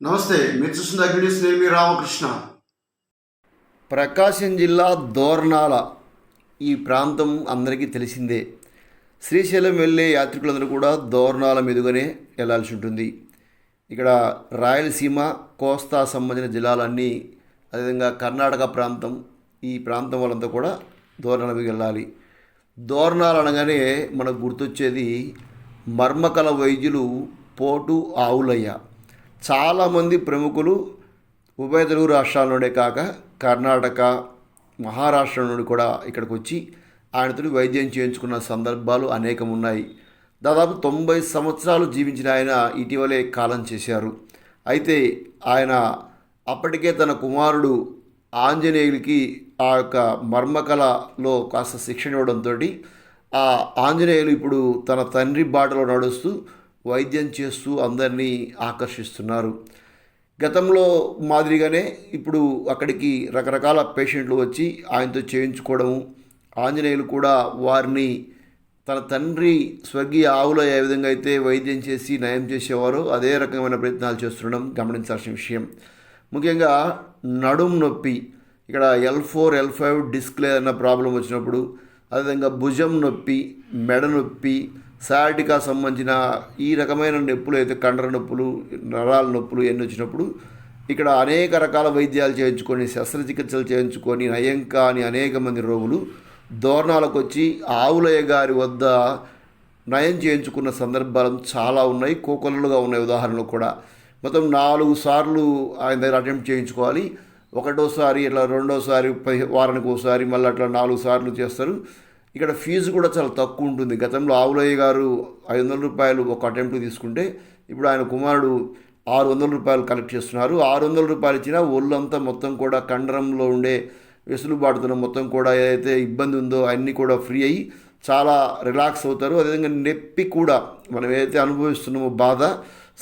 నమస్తే మీరు చూస్తున్న అగ్నిస్ నేను మీ రామకృష్ణ. ప్రకాశం జిల్లా దోర్నాల ఈ ప్రాంతం అందరికీ తెలిసిందే. శ్రీశైలం వెళ్ళే యాత్రికులందరూ కూడా దోర్నాల మీదుగానే వెళ్ళాల్సి ఉంటుంది. ఇక్కడ రాయలసీమ కోస్తా సంబంధించిన జిల్లాలన్నీ అదేవిధంగా కర్ణాటక ప్రాంతం ఈ ప్రాంతం వాళ్ళంతా కూడా దోర్నాల మీద వెళ్ళాలి. దోర్నాలు అనగానే మనకు గుర్తొచ్చేది మర్మకల వైద్యులు పోటు ఆవులయ్య. చాలామంది ప్రముఖులు ఉభయ తెలుగు రాష్ట్రాల నుండే కాక కర్ణాటక మహారాష్ట్ర నుండి కూడా ఇక్కడికి వచ్చి ఆయనతో వైద్యం చేయించుకున్న సందర్భాలు అనేకం ఉన్నాయి దాదాపు తొంభై సంవత్సరాలు జీవించిన ఆయన ఇటీవలే కాలం చేశారు. అయితే ఆయన అప్పటికే తన కుమారుడు ఆంజనేయులకి ఆ యొక్క మర్మకళలో కాస్త శిక్షణ ఇవ్వడంతో ఆ ఆంజనేయులు ఇప్పుడు తన తండ్రి బాటలో నడుస్తూ వైద్యం చేస్తూ అందరినీ ఆకర్షిస్తున్నారు. గతంలో మాదిరిగానే ఇప్పుడు అక్కడికి రకరకాల పేషెంట్లు వచ్చి ఆయనతో చేయించుకోవడము ఆంజనేయులు కూడా వారిని తన తండ్రి స్వర్గీయ ఆవులో ఏ విధంగా అయితే వైద్యం చేసి నయం చేసేవారో అదే రకమైన ప్రయత్నాలు చేస్తుండడం గమనించాల్సిన విషయం. ముఖ్యంగా నడుం నొప్పి ఇక్కడ L four L five disc అన్న ప్రాబ్లం వచ్చినప్పుడు అదేవిధంగా భుజం నొప్పి మెడ నొప్పి సయాటికా సంబంధించిన ఈ రకమైన నొప్పులు అయితే కండర నొప్పులు నరాల నొప్పులు ఎన్ని వచ్చినప్పుడు ఇక్కడ అనేక రకాల వైద్యాలు చేయించుకొని శస్త్రచికిత్సలు చేయించుకొని నయంక అని అనేక మంది రోగులు దోరణాలకు వచ్చి ఆవులయ్య గారి వద్ద నయం చేయించుకున్న సందర్భాలు చాలా ఉన్నాయి కోకొల్లలుగా ఉన్నాయి ఉదాహరణలు కూడా. మొత్తం నాలుగు సార్లు ఆయన దగ్గర అటెంప్ట్ చేయించుకోవాలి. ఒకటోసారి ఇట్లా రెండోసారి పది వారానికి ఒకసారి మళ్ళీ అట్లా నాలుగు సార్లు చేస్తారు. ఇక్కడ ఫీజు కూడా చాలా తక్కువ ఉంటుంది. గతంలో ఆవులయ్య గారు ఐదు వందల రూపాయలు ఒక అటెంప్ట్ తీసుకుంటే ఇప్పుడు ఆయన కుమారుడు ఆరు వందల రూపాయలు కలెక్ట్ చేస్తున్నారు. ఆరు వందల రూపాయలు ఇచ్చినా ఒళ్ళంతా మొత్తం కూడా కండరంలో ఉండే వెసులుబాటుతున్న మొత్తం కూడా ఏదైతే ఇబ్బంది ఉందో అన్నీ కూడా ఫ్రీ అయ్యి చాలా రిలాక్స్ అవుతారు. అదేవిధంగా నొప్పి కూడా మనం ఏదైతే అనుభవిస్తున్నామో బాధ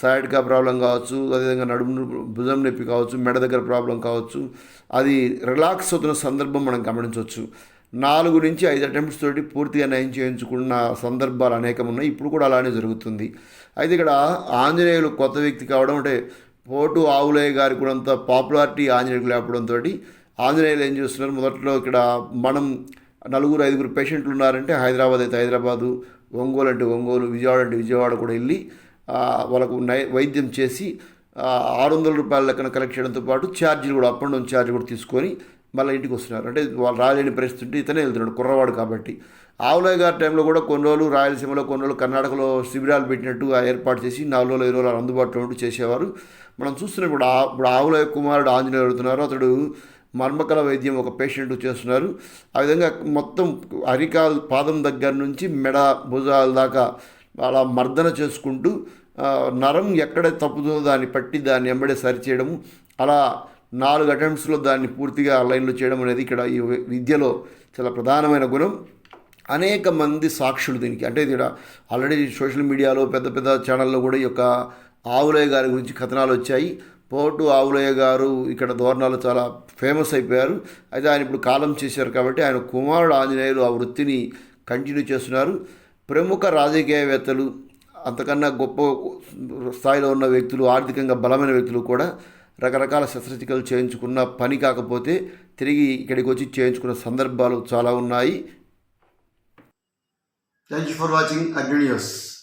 సైడ్గా ప్రాబ్లం కావచ్చు అదేవిధంగా నడుము భుజం నొప్పి కావచ్చు మెడ దగ్గర ప్రాబ్లం కావచ్చు అది రిలాక్స్ అవుతున్న సందర్భం మనం గమనించవచ్చు. నాలుగు నుంచి ఐదు అటెంప్ట్స్ తోటి పూర్తిగా నయం చేయించుకున్న సందర్భాలు అనేకం ఉన్నాయి ఇప్పుడు కూడా అలానే జరుగుతుంది. అయితే ఇక్కడ ఆంజనేయులు కొత్త వ్యక్తి కావడం అంటే పోటు ఆవులయ్య గారి కూడా అంత పాపులారిటీ ఆంజనేయులకు లేపడంతో ఆంజనేయులు ఏం చేస్తున్నారు? మొదట్లో ఇక్కడ మనం నలుగురు ఐదుగురు పేషెంట్లు ఉన్నారంటే హైదరాబాద్ అయితే హైదరాబాదు ఒంగోలు అంటే ఒంగోలు విజయవాడ అంటే విజయవాడ కూడా వెళ్ళి వాళ్ళకు నై వైద్యం చేసి ఆరు వందల రూపాయల లెక్కన కలెక్ట్ చేయడంతో పాటు ఛార్జీలు కూడా అప్ అండ్ డౌన్ ఛార్జ్ కూడా తీసుకొని మళ్ళీ ఇంటికి వస్తున్నారు. అంటే వాళ్ళు రాలేని పరిస్థితి ఉంటే ఇతనే వెళ్తున్నాడు కుర్రవాడు కాబట్టి. ఆవులయ్య గారి టైంలో కూడా కొన్ని రోజులు రాయలసీమలో కొన్ని రోజులు కర్ణాటకలో శిబిరాలు పెట్టినట్టు ఏర్పాటు చేసి నాలుగు రోజులు ఐదు రోజులు అందుబాటులో ఉంటూ చేసేవారు. మనం చూస్తున్నాం ఇప్పుడు ఇప్పుడు ఆవులయ్య కుమారుడు ఆంజనేయులు అడుగుతున్నారు అతడు మర్మకల వైద్యం ఒక పేషెంట్ చేస్తున్నారు. ఆ విధంగా మొత్తం అరికాలు పాదం దగ్గర నుంచి మెడ భుజాల దాకా అలా మర్దన చేసుకుంటూ నరం ఎక్కడ తప్పుతుందో దాన్ని పట్టి దాన్ని ఎంబడే సరిచేయడము అలా నాలుగు అటెంప్ట్స్లో దాన్ని పూర్తిగా లైన్లో చేయడం అనేది ఇక్కడ ఈ విద్యలో చాలా ప్రధానమైన గుణం. అనేక మంది సాక్షులు దీనికి. అంటే ఇది ఇక్కడ ఆల్రెడీ సోషల్ మీడియాలో పెద్ద పెద్ద ఛానల్లో కూడా ఈ యొక్క ఆవులయ్య గారి గురించి కథనాలు వచ్చాయి. పోటు ఆవులయ్య గారు ఇక్కడ ధోరణాలు చాలా ఫేమస్ అయిపోయారు. అయితే ఆయన ఇప్పుడు కాలం చేశారు కాబట్టి ఆయన కుమారుడు ఆంజనేయులు ఆ వృత్తిని కంటిన్యూ చేస్తున్నారు. ప్రముఖ రాజకీయవేత్తలు అంతకన్నా గొప్ప స్థాయిలో ఉన్న వ్యక్తులు ఆర్థికంగా బలమైన వ్యక్తులు కూడా రకరకాల శస్త్రచికిత్సలు చేయించుకున్న పని కాకపోతే తిరిగి ఇక్కడికి వచ్చి చేయించుకున్న సందర్భాలు చాలా ఉన్నాయి. Thank you for watching Agni news